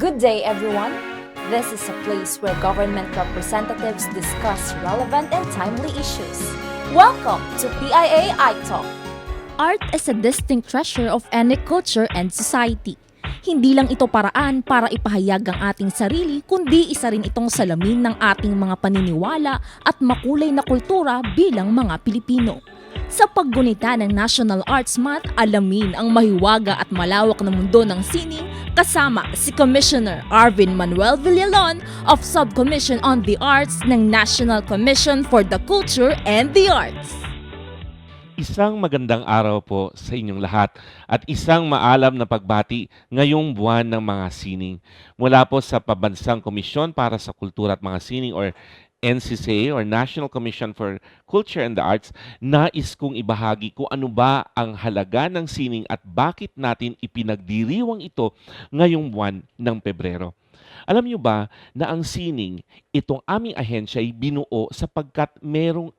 Good day, everyone. This is a place where government representatives discuss relevant and timely issues. Welcome to PIA iTalk. Art is a distinct treasure of any culture and society. Hindi lang ito paraan para ipahayag ang ating sarili, kundi isa rin itong salamin ng ating mga paniniwala at makulay na kultura bilang mga Pilipino. Sa paggunita ng National Arts Month, alamin ang mahiwaga at malawak na mundo ng sining kasama si Commissioner Arvin Manuel Villalon of Subcommission on the Arts ng National Commission for the Culture and the Arts. Isang magandang araw po sa inyong lahat at isang maalam na pagbati ngayong buwan ng mga sining. Mula po sa Pabansang Komisyon para sa Kultura at Mga Sining or NCCA or National Commission for Culture and the Arts, nais kong ibahagi kung ano ba ang halaga ng sining at bakit natin ipinagdiriwang ito ngayong buwan ng Pebrero. Alam niyo ba na ang sining, itong aming ahensya ay binuo sapagkat merong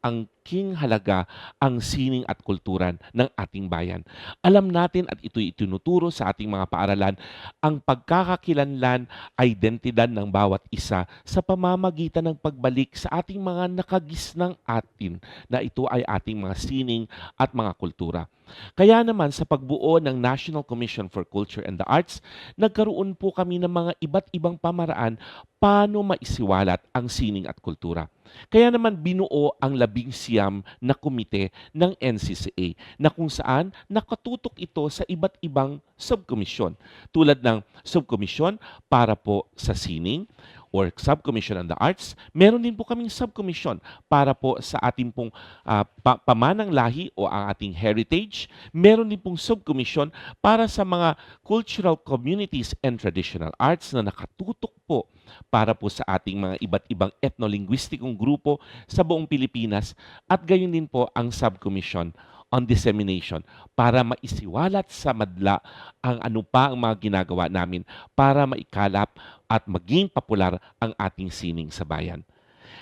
angking halaga ang sining at kulturan ng ating bayan. Alam natin at ito'y itinuturo sa ating mga paaralan ang pagkakakilanlan, identidad ng bawat isa sa pamamagitan ng pagbalik sa ating mga nakagisnang atin na ito ay ating mga sining at mga kultura. Kaya naman sa pagbuo ng National Commission for Culture and the Arts, nagkaroon po kami ng mga iba't ibang pamaraan paano maisiwalat ang sining at kultura. Kaya naman binuo ang labing siyam na komite ng NCCA na kung saan nakatutok ito sa iba't ibang subkomisyon. Tulad ng subkomisyon para po sa sining or subcommission on the arts. Meron din po kaming subcommission para po sa ating pong ah, pa- pamanang lahi o ang ating heritage. Meron din pong subcommission para sa mga cultural communities and traditional arts na nakatutok po para po sa ating mga iba't ibang etnolinguistikong grupo sa buong Pilipinas at gayon din po ang subcommission on dissemination para maisiwalat sa madla ang ano pa ang mga ginagawa namin para maikalap at maging popular ang ating sining sa bayan.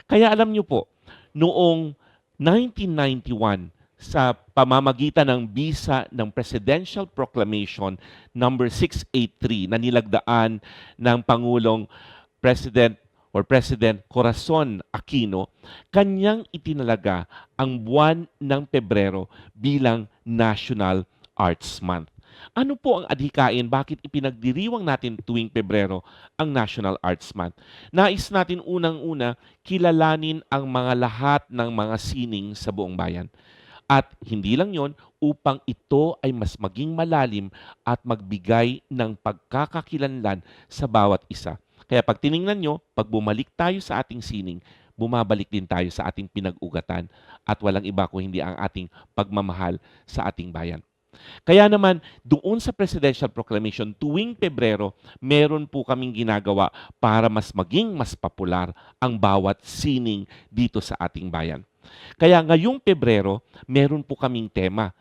Kaya alam niyo po, noong 1991 sa pamamagitan ng bisa ng Presidential Proclamation number 683 na nilagdaan ng Pangulong President or President Corazon Aquino, kanyang itinalaga ang buwan ng Pebrero bilang National Arts Month. Ano po ang adhikain? Bakit ipinagdiriwang natin tuwing Pebrero ang National Arts Month? Nais natin unang-una kilalanin ang mga lahat ng mga sining sa buong bayan. At hindi lang yon upang ito ay mas maging malalim at magbigay ng pagkakakilanlan sa bawat isa. Kaya pag tiningnan nyo, pag bumalik tayo sa ating sining, bumabalik din tayo sa ating pinag-ugatan at walang iba kung hindi ang ating pagmamahal sa ating bayan. Kaya naman, doon sa Presidential Proclamation, tuwing Pebrero, meron po kaming ginagawa para mas maging mas popular ang bawat sining dito sa ating bayan. Kaya ngayong Pebrero, meron po kaming tema,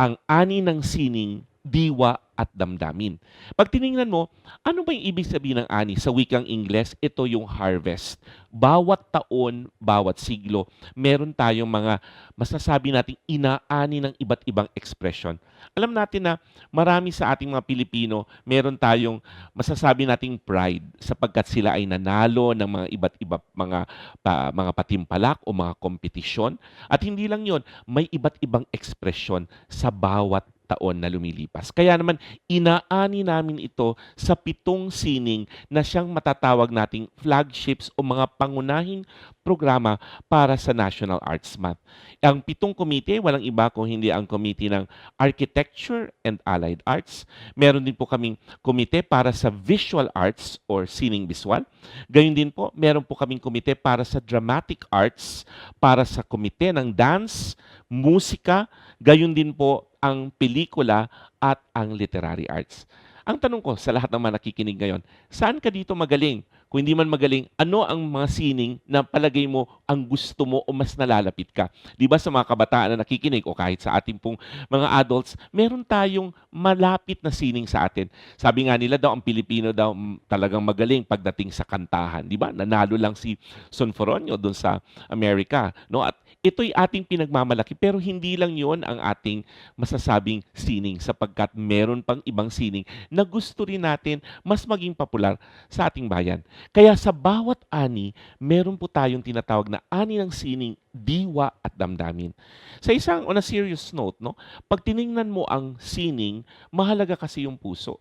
ang ani ng sining, diwa at damdamin. Pag tiningnan mo, ano ba yung ibig sabihin ng ani? Sa wikang Ingles, ito yung harvest. Bawat taon, bawat siglo, meron tayong mga masasabi nating inaani ng iba't ibang expression. Alam natin na marami sa ating mga Pilipino, meron tayong masasabi nating pride sapagkat sila ay nanalo ng mga iba't iba mga pa- mga patimpalak o mga kompetisyon. At hindi lang 'yon, may iba't ibang ekspresyon sa bawat taon na lumilipas. Kaya naman inaani namin ito sa pitong sining na siyang matatawag nating flagships o mga pangunahing programa para sa National Arts Month. Ang pitong komite, walang iba kung hindi ang komite ng Architecture and Allied Arts. Meron din po kaming komite para sa Visual Arts or Sining Visual. Gayun din po, meron po kaming komite para sa Dramatic Arts, para sa komite ng Dance, Musika, gayun din po ang pelikula at ang literary arts. Ang tanong ko sa lahat ng mga nakikinig ngayon, saan ka dito magaling? Kung hindi man magaling, ano ang mga sining na palagay mo ang gusto mo o mas nalalapit ka? 'Di ba sa mga kabataan na nakikinig o kahit sa ating pong mga adults, meron tayong malapit na sining sa atin. Sabi nga nila daw ang Pilipino daw mm, talagang magaling pagdating sa kantahan, 'di ba? Nanalo lang si Son Foronio doon sa Amerika, no? At ito'y ating pinagmamalaki pero hindi lang 'yon ang ating masasabing sining sapagkat meron pang ibang sining na gusto rin natin mas maging popular sa ating bayan. Kaya sa bawat ani, meron po tayong tinatawag na ani ng sining, diwa at damdamin. Sa isang on a serious note, no, pag tiningnan mo ang sining, mahalaga kasi yung puso.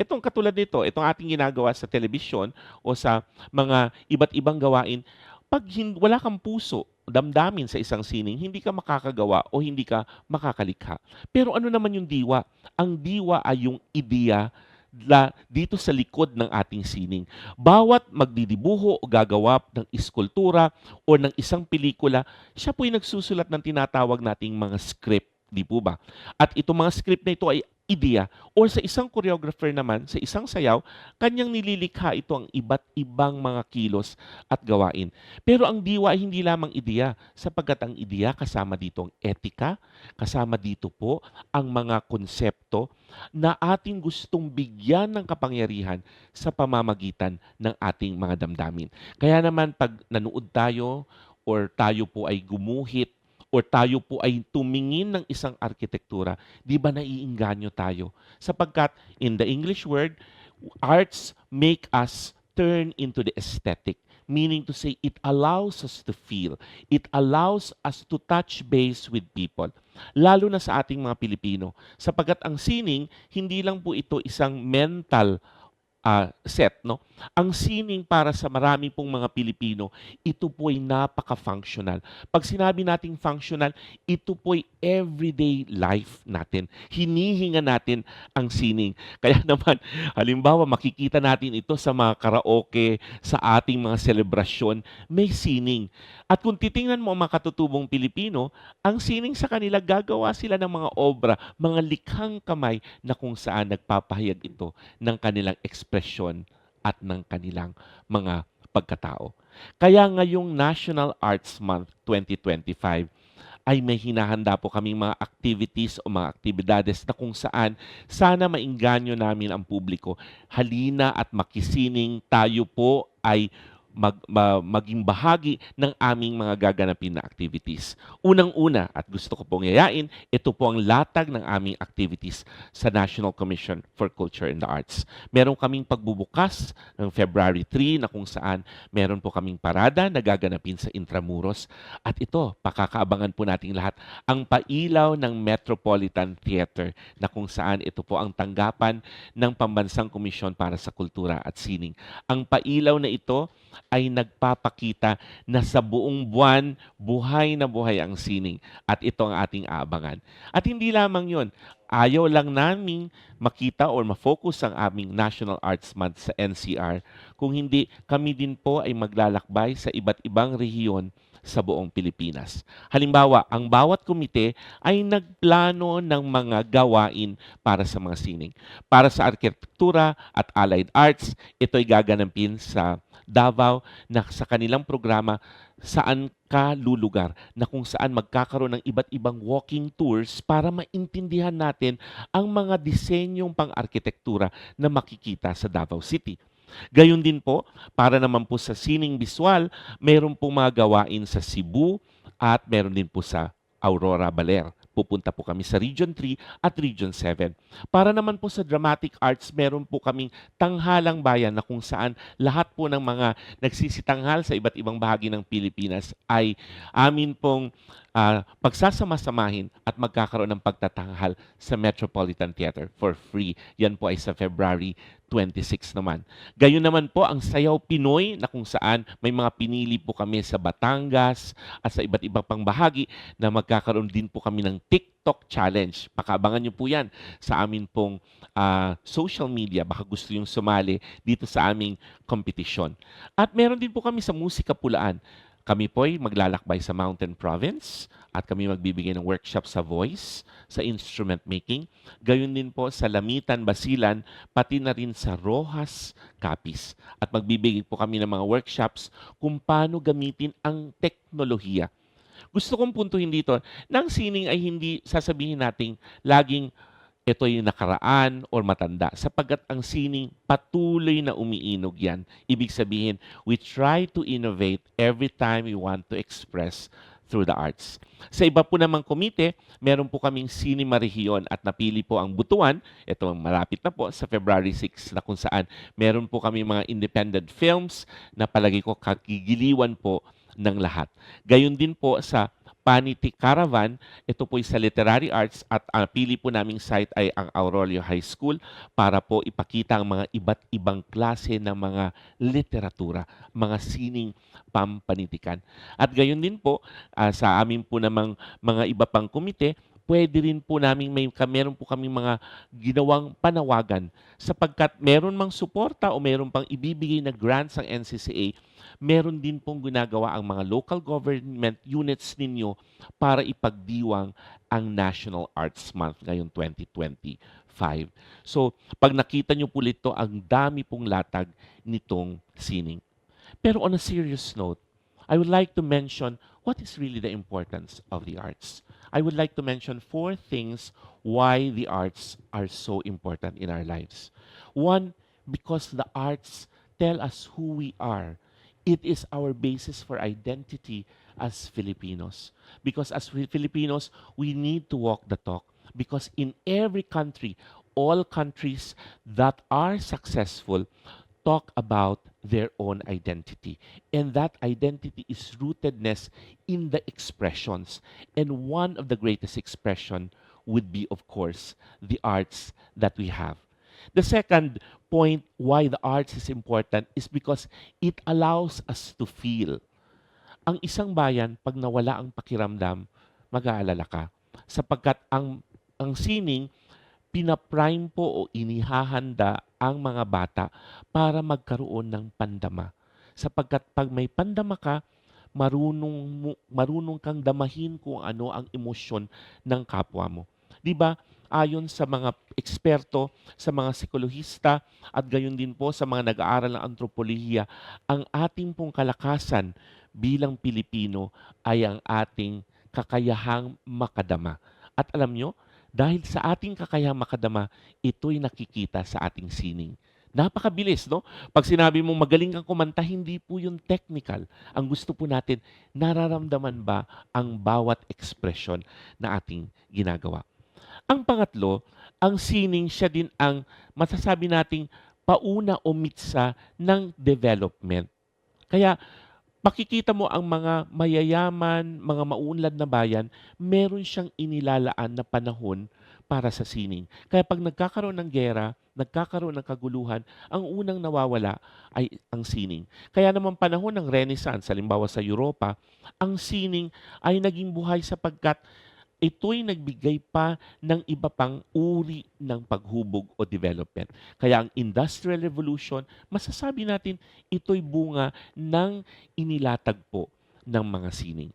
Itong katulad nito, itong ating ginagawa sa telebisyon o sa mga iba't ibang gawain, pag wala kang puso, damdamin sa isang sining, hindi ka makakagawa o hindi ka makakalikha. Pero ano naman yung diwa? Ang diwa ay yung ideya la, dito sa likod ng ating sining. Bawat magdidibuho o gagawa ng iskultura o ng isang pelikula, siya po yung nagsusulat ng tinatawag nating mga script. Di po ba? At itong mga script na ito ay ideya or sa isang choreographer naman, sa isang sayaw, kanyang nililikha ito ang iba't ibang mga kilos at gawain. Pero ang diwa ay hindi lamang ideya, sapagkat ang ideya kasama dito ang etika, kasama dito po ang mga konsepto na ating gustong bigyan ng kapangyarihan sa pamamagitan ng ating mga damdamin. Kaya naman pag nanood tayo or tayo po ay gumuhit or tayo po ay tumingin ng isang arkitektura, di ba naiinganyo tayo? Sapagkat in the English word, arts make us turn into the aesthetic. Meaning to say, it allows us to feel. It allows us to touch base with people. Lalo na sa ating mga Pilipino. Sapagkat ang sining, hindi lang po ito isang mental ah, set, no? Ang sining para sa marami pong mga Pilipino, ito po ay napaka-functional. Pag sinabi nating functional, ito po ay everyday life natin. Hinihinga natin ang sining. Kaya naman, halimbawa, makikita natin ito sa mga karaoke, sa ating mga selebrasyon, may sining. At kung titingnan mo ang mga katutubong Pilipino, ang sining sa kanila, gagawa sila ng mga obra, mga likhang kamay na kung saan nagpapahayag ito ng kanilang ekspresyon at ng kanilang mga pagkatao. Kaya ngayong National Arts Month 2025 ay may hinahanda po kaming mga activities o mga aktibidades na kung saan sana mainganyo namin ang publiko. Halina at makisining tayo po ay mag, ma- maging bahagi ng aming mga gaganapin na activities. Unang-una, at gusto ko pong yayain, ito po ang latag ng aming activities sa National Commission for Culture and the Arts. Meron kaming pagbubukas ng February 3 na kung saan meron po kaming parada na gaganapin sa Intramuros. At ito, pakakaabangan po nating lahat, ang pailaw ng Metropolitan Theater na kung saan ito po ang tanggapan ng Pambansang Komisyon para sa Kultura at Sining. Ang pailaw na ito ay nagpapakita na sa buong buwan, buhay na buhay ang sining. At ito ang ating aabangan. At hindi lamang yon, ayaw lang naming makita or ma-focus ang aming National Arts Month sa NCR kung hindi kami din po ay maglalakbay sa iba't ibang rehiyon sa buong Pilipinas. Halimbawa, ang bawat komite ay nagplano ng mga gawain para sa mga sining. Para sa arkitektura at allied arts, ito'y gaganapin sa Davao na sa kanilang programa saan ka lulugar na kung saan magkakaroon ng iba't ibang walking tours para maintindihan natin ang mga disenyong pang-arkitektura na makikita sa Davao City. Gayon din po, para naman po sa sining visual, meron po mga gawain sa Cebu at meron din po sa Aurora Baler. Pupunta po kami sa Region 3 at Region 7. Para naman po sa dramatic arts, meron po kaming tanghalang bayan na kung saan lahat po ng mga nagsisitanghal sa iba't ibang bahagi ng Pilipinas ay amin pong ah, pagsasama-samahin at magkakaroon ng pagtatanghal sa Metropolitan Theater for free. Yan po ay sa February 26 naman. Gayon naman po ang Sayaw Pinoy na kung saan may mga pinili po kami sa Batangas at sa iba't ibang pang bahagi na magkakaroon din po kami ng TikTok Challenge. Pakaabangan niyo po yan sa amin pong ah, social media. Baka gusto yung sumali dito sa aming kompetisyon. At meron din po kami sa Musika Pulaan. Kami po ay maglalakbay sa Mountain Province at kami magbibigay ng workshop sa voice, sa instrument making, gayon din po sa Lamitan, Basilan, pati na rin sa Rojas, Capiz. At magbibigay po kami ng mga workshops kung paano gamitin ang teknolohiya. Gusto kong puntuhin dito, ng sining ay hindi sasabihin nating laging ito yung nakaraan or matanda sapagkat ang sining patuloy na umiinog yan. Ibig sabihin, we try to innovate every time we want to express through the arts. Sa iba po namang komite, meron po kaming Cinema Rehiyon at napili po ang Butuan. Ito malapit na po sa February 6 na kung saan meron po kami mga independent films na palagi ko kakigiliwan po ng lahat. Gayon din po sa Panity Caravan, ito po sa literary arts at ang pili po naming site ay ang Aurelio High School para po ipakita ang mga iba't ibang klase ng mga literatura, mga sining pampanitikan. At gayon din po ah, sa amin po namang mga iba pang komite, pwede rin po namin may meron po kami mga ginawang panawagan sapagkat meron mang suporta o meron pang ibibigay na grants ang NCCA, meron din pong ginagawa ang mga local government units ninyo para ipagdiwang ang National Arts Month ngayong 2025. So, pag nakita nyo po ito, ang dami pong latag nitong sining. Pero on a serious note, I would like to mention what is really the importance of the arts. I would like to mention four things why the arts are so important in our lives. One, because the arts tell us who we are. It is our basis for identity as Filipinos. Because as Filipinos, we need to walk the talk. Because in every country, all countries that are successful talk about their own identity. And that identity is rootedness in the expressions. And one of the greatest expression would be, of course, the arts that we have. The second point why the arts is important is because it allows us to feel. Ang isang bayan, pag nawala ang pakiramdam, mag-aalala ka. Sapagkat ang, ang sining, pinaprime po o inihahanda ang mga bata para magkaroon ng pandama. Sapagkat pag may pandama ka, marunong, marunong kang damahin kung ano ang emosyon ng kapwa mo. 'Di ba? Ayon sa mga eksperto, sa mga psikolohista at gayon din po sa mga nag-aaral ng antropolohiya, ang ating pong kalakasan bilang Pilipino ay ang ating kakayahang makadama. At alam nyo, dahil sa ating kakayahang makadama, ito'y nakikita sa ating sining. Napakabilis, no? Pag sinabi mong magaling kang kumanta, hindi po yun technical. Ang gusto po natin, nararamdaman ba ang bawat ekspresyon na ating ginagawa? Ang pangatlo, ang sining siya din ang masasabi nating pauna o mitsa ng development. Kaya makikita mo ang mga mayayaman, mga maunlad na bayan, meron siyang inilalaan na panahon para sa sining. Kaya pag nagkakaroon ng gera, nagkakaroon ng kaguluhan, ang unang nawawala ay ang sining. Kaya naman panahon ng Renaissance, halimbawa sa Europa, ang sining ay naging buhay sapagkat ito'y nagbigay pa ng iba pang uri ng paghubog o development. Kaya ang Industrial Revolution, masasabi natin ito'y bunga ng inilatag po ng mga sining.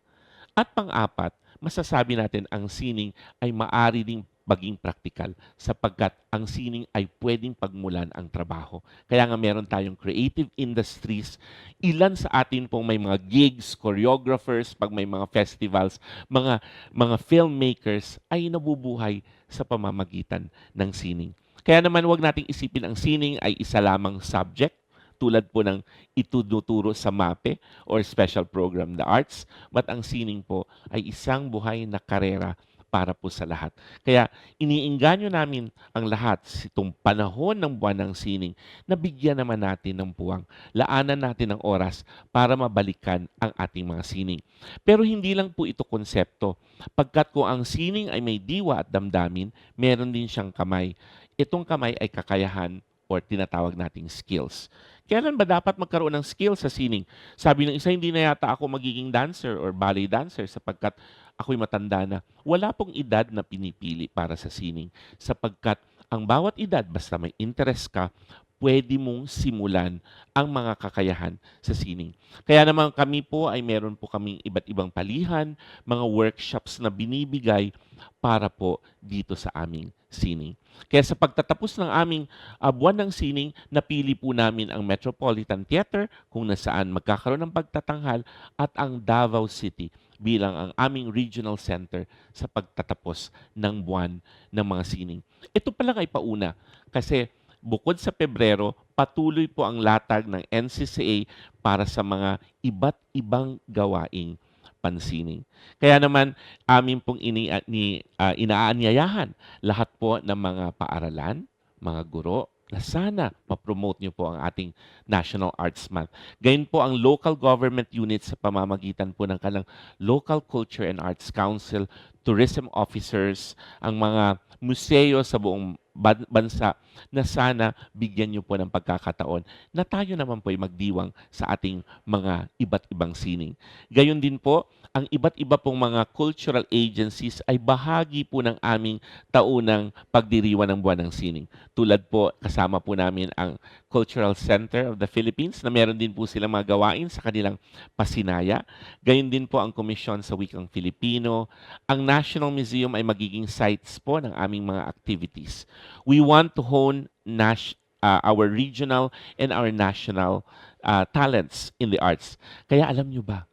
At pang-apat, masasabi natin ang sining ay maari ding maging praktikal sapagkat ang sining ay pwedeng pagmulan ang trabaho. Kaya nga meron tayong creative industries. Ilan sa atin pong may mga gigs, choreographers, pag may mga festivals, mga mga filmmakers ay nabubuhay sa pamamagitan ng sining. Kaya naman wag nating isipin ang sining ay isa lamang subject tulad po ng ituturo sa MAPE or special program the arts, but ang sining po ay isang buhay na karera para po sa lahat. Kaya iniinganyo namin ang lahat itong panahon ng buwan ng sining na bigyan naman natin ng puwang. Laanan natin ng oras para mabalikan ang ating mga sining. Pero hindi lang po ito konsepto. Pagkat kung ang sining ay may diwa at damdamin, meron din siyang kamay. Itong kamay ay kakayahan or tinatawag nating skills. Kailan ba dapat magkaroon ng skills sa sining? Sabi ng isa, hindi na yata ako magiging dancer or ballet dancer sapagkat ako'y matanda na. Wala pong edad na pinipili para sa sining sapagkat ang bawat edad, basta may interest ka, pwede mong simulan ang mga kakayahan sa sining. Kaya naman kami po ay meron po kaming iba't ibang palihan, mga workshops na binibigay para po dito sa aming sining. Kaya sa pagtatapos ng aming uh, buwan ng sining, napili po namin ang Metropolitan Theater kung nasaan magkakaroon ng pagtatanghal at ang Davao City bilang ang aming regional center sa pagtatapos ng buwan ng mga sining. Ito pa lang ay pauna kasi bukod sa Pebrero, patuloy po ang latag ng NCCA para sa mga iba't ibang gawaing pansining. Kaya naman amin pong ini, ni, uh, inaanyayahan lahat po ng mga paaralan, mga guro, na sana ma-promote niyo po ang ating National Arts Month. Gayun po ang local government units sa pamamagitan po ng kalang Local Culture and Arts Council, tourism officers, ang mga museo sa buong ban- bansa na sana bigyan niyo po ng pagkakataon na tayo naman po ay magdiwang sa ating mga iba't ibang sining. Gayon din po, ang iba't iba pong mga cultural agencies ay bahagi po ng aming taunang pagdiriwan ng buwan ng sining. Tulad po, kasama po namin ang Cultural Center of the Philippines na meron din po silang mga gawain sa kanilang pasinaya. Gayon din po ang Komisyon sa Wikang Filipino. Ang National Museum ay magiging sites po ng aming mga activities. We want to hone nas- uh, our regional and our national uh, talents in the arts. Kaya alam nyo ba,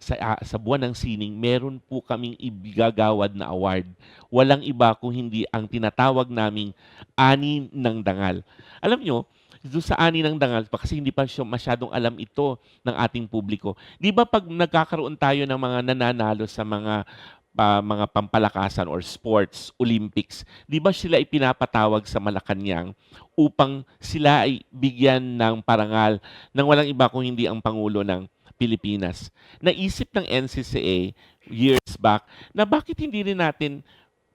sa, uh, sa buwan ng sining, meron po kaming ibigagawad na award. Walang iba kung hindi ang tinatawag naming ani ng dangal. Alam nyo, doon sa ani ng dangal, kasi hindi pa siya masyadong alam ito ng ating publiko. Di ba pag nagkakaroon tayo ng mga nananalo sa mga pa, mga pampalakasan or sports, Olympics, di ba sila ipinapatawag sa Malacanang upang sila ay bigyan ng parangal ng walang iba kung hindi ang Pangulo ng Pilipinas. Naisip ng NCCA years back na bakit hindi rin natin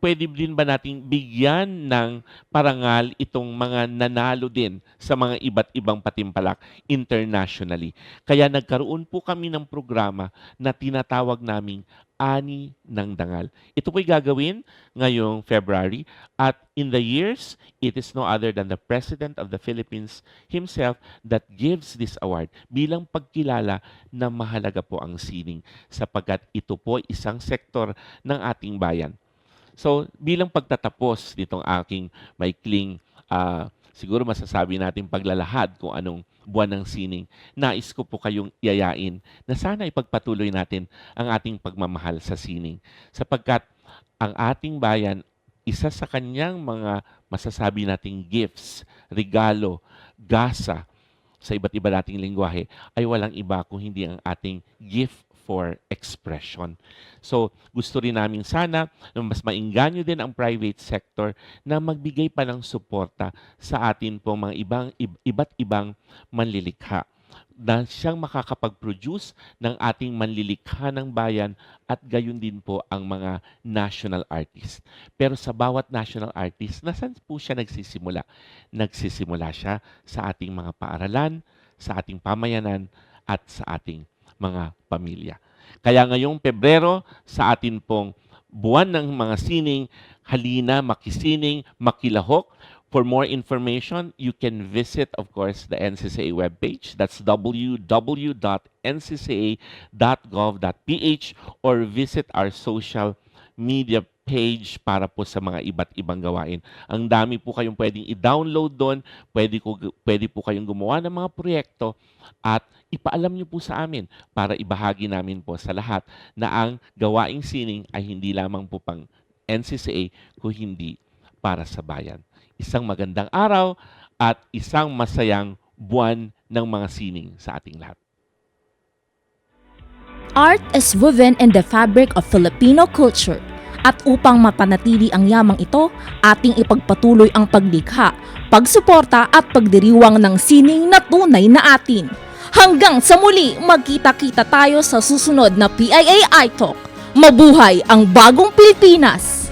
pwede din ba nating bigyan ng parangal itong mga nanalo din sa mga iba't ibang patimpalak internationally. Kaya nagkaroon po kami ng programa na tinatawag naming Ani ng Dangal. Ito po'y gagawin ngayong February at in the years, it is no other than the President of the Philippines himself that gives this award bilang pagkilala na mahalaga po ang sining sapagkat ito po isang sektor ng ating bayan. So, bilang pagtatapos nitong aking maikling uh, siguro masasabi natin paglalahad kung anong buwan ng sining, nais ko po kayong yayain na sana ipagpatuloy natin ang ating pagmamahal sa sining. Sapagkat ang ating bayan, isa sa kanyang mga masasabi nating gifts, regalo, gasa sa iba't iba nating lingwahe ay walang iba kung hindi ang ating gift for expression. So, gusto rin namin sana na mas mainganyo din ang private sector na magbigay pa ng suporta sa atin po mga ibang iba't ibang manlilikha na siyang makakapag-produce ng ating manlilikha ng bayan at gayon din po ang mga national artist. Pero sa bawat national artist, nasan po siya nagsisimula? Nagsisimula siya sa ating mga paaralan, sa ating pamayanan, at sa ating mga pamilya. Kaya ngayong Pebrero, sa atin pong buwan ng mga sining, halina, makisining, makilahok. For more information, you can visit, of course, the NCCA webpage. That's www.ncca.gov.ph or visit our social media page para po sa mga iba't ibang gawain. Ang dami po kayong pwedeng i-download doon, pwede, ko, pwede po kayong gumawa ng mga proyekto at ipaalam niyo po sa amin para ibahagi namin po sa lahat na ang gawaing sining ay hindi lamang po pang NCCA kung hindi para sa bayan. Isang magandang araw at isang masayang buwan ng mga sining sa ating lahat. Art is woven in the fabric of Filipino culture. At upang mapanatili ang yamang ito, ating ipagpatuloy ang paglikha, pagsuporta at pagdiriwang ng sining na tunay na atin. Hanggang sa muli, magkita-kita tayo sa susunod na PIA iTalk. Mabuhay ang bagong Pilipinas!